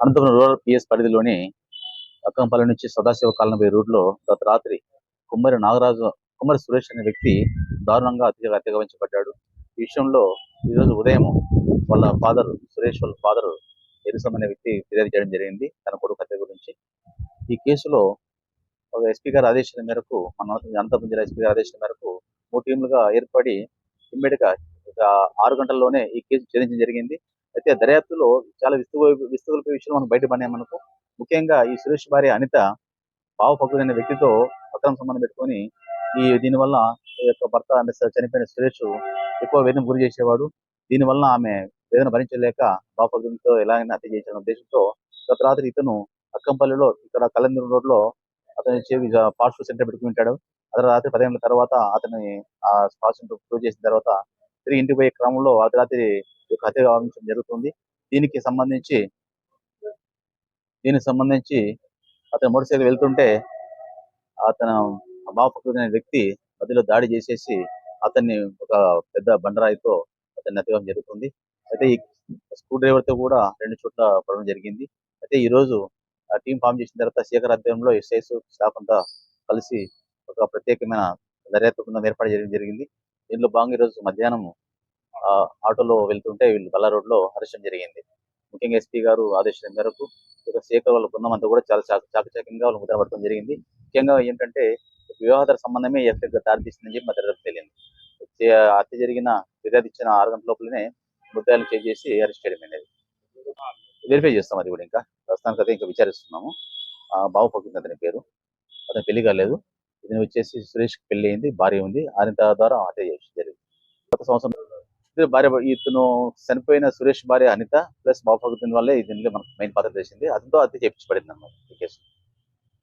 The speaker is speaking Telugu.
అనంతపురం రూరల్ పిఎస్ పరిధిలోని అక్కంపల్లి నుంచి సదాశివ కాలనీ రూట్లో గత రాత్రి కుమ్మరి నాగరాజు కుమ్మరి సురేష్ అనే వ్యక్తి దారుణంగా అతిగా అతిగమించబడ్డాడు ఈ విషయంలో ఈరోజు ఉదయం వాళ్ళ ఫాదర్ సురేష్ వాళ్ళ ఫాదర్ ఎరుసం అనే వ్యక్తి ఫిర్యాదు చేయడం జరిగింది. తన కొడుకు హత్య గురించి. ఈ కేసులో ఒక ఎస్పీ గారి ఆదేశాల మేరకు మన అనంతపురం జిల్లా ఎస్పీ గారి ఆదేశాల మేరకు మూడు టీంలుగా ఏర్పడి ఇమ్మీడియట్గా ఒక ఆరు గంటల్లోనే ఈ కేసు ఛేదించడం జరిగింది. అయితే దర్యాప్తులో చాలా విస్తు విస్తుగొలిపే విషయం మనం బయటపడినాయి మనకు. ముఖ్యంగా ఈ సురేష్ భార్య అనిత బావ పక్కుడు అనే వ్యక్తితో అక్రమ సంబంధం పెట్టుకొని ఈ దీనివల్ల ఈ యొక్క భర్త చనిపోయిన సురేష్ ఎక్కువ వేదన గురి చేసేవాడు. దీనివల్ల ఆమె వేదన భరించలేక బాపగుడితో ఎలాగైనా హత్య చేసిన ఉద్దేశంతో గత రాత్రి ఇతను అక్కంపల్లిలో ఇక్కడ కలందూరు రోడ్లో అతని చెవి ఫాస్ట్ ఫుడ్ సెంటర్ పెట్టుకుంటాడు అతను రాత్రి పదిహేనుల తర్వాత అతని ఆ ఫాస్ట్ సెంటర్ క్లోజ్ చేసిన తర్వాత తిరిగి ఇంటికి పోయే క్రమంలో అర్ధ రాత్రి యొక్క హత్య గావించడం జరుగుతుంది. దీనికి సంబంధించి దీనికి సంబంధించి అతను మోటార్ సైకిల్ వెళ్తుంటే అతను బాపకు వ్యక్తి మధ్యలో దాడి చేసేసి అతన్ని ఒక పెద్ద బండరాయితో అతన్ని హత్యగా జరుగుతుంది. అయితే ఈ స్క్రూ డ్రైవర్తో కూడా రెండు చోట్ల పడడం జరిగింది. అయితే ఈ రోజు ఆ టీం ఫామ్ చేసిన తర్వాత శేఖర్ అధ్యయనంలో ఎస్ఐస్ స్టాఫ్ అంతా కలిసి ఒక ప్రత్యేకమైన దర్యాప్తు బృందం ఏర్పాటు చేయడం జరిగింది. దీనిలో భాగంగా ఈ రోజు మధ్యాహ్నం ఆటోలో వెళ్తుంటే వీళ్ళు బల్ల రోడ్లో అరెస్టం జరిగింది. ముఖ్యంగా ఎస్పీ గారు ఆదేశం మేరకు ఇక శేఖర్ వాళ్ళ బృందం అంతా కూడా చాలా చాక చాకచక్యంగా వాళ్ళు ముద్ర పడటం జరిగింది. ముఖ్యంగా ఏంటంటే వివాహతర సంబంధమే ఎక్కడ దారితీస్తుందని చెప్పి మా దర్యాప్తు తెలియదు. చే- హత్య జరిగిన ఫిర్యాదు ఇచ్చిన ఆరు గంటల లోపలనే ముద్దాయిలు చేంజ్ చేసి అరెస్ట్ చేయడం అనేది. వెరిఫై చేస్తాం అది కూడా ఇంకా. ప్రస్తుతానికి అయితే ఇంకా విచారిస్తున్నాము. ఆ, బాబు పక్కింది అతని పేరు. అతని పెళ్ళి కాలేదు. ఇతను వచ్చేసి సురేష్ పెళ్ళి అయింది భార్య ఉంది. ఆయన ద్వారా హత్య చేసి జరిగింది. గత సంవత్సరం భార్య ఇతను చనిపోయిన సురేష్ భార్య అనిత ప్లస్ బాబు భగత్ వల్లే దీనిలో మనకు మెయిన్ పాత్ర చేసింది అతనితో అతి చేయించబడింది అన్నమాట. ఈ కేసు.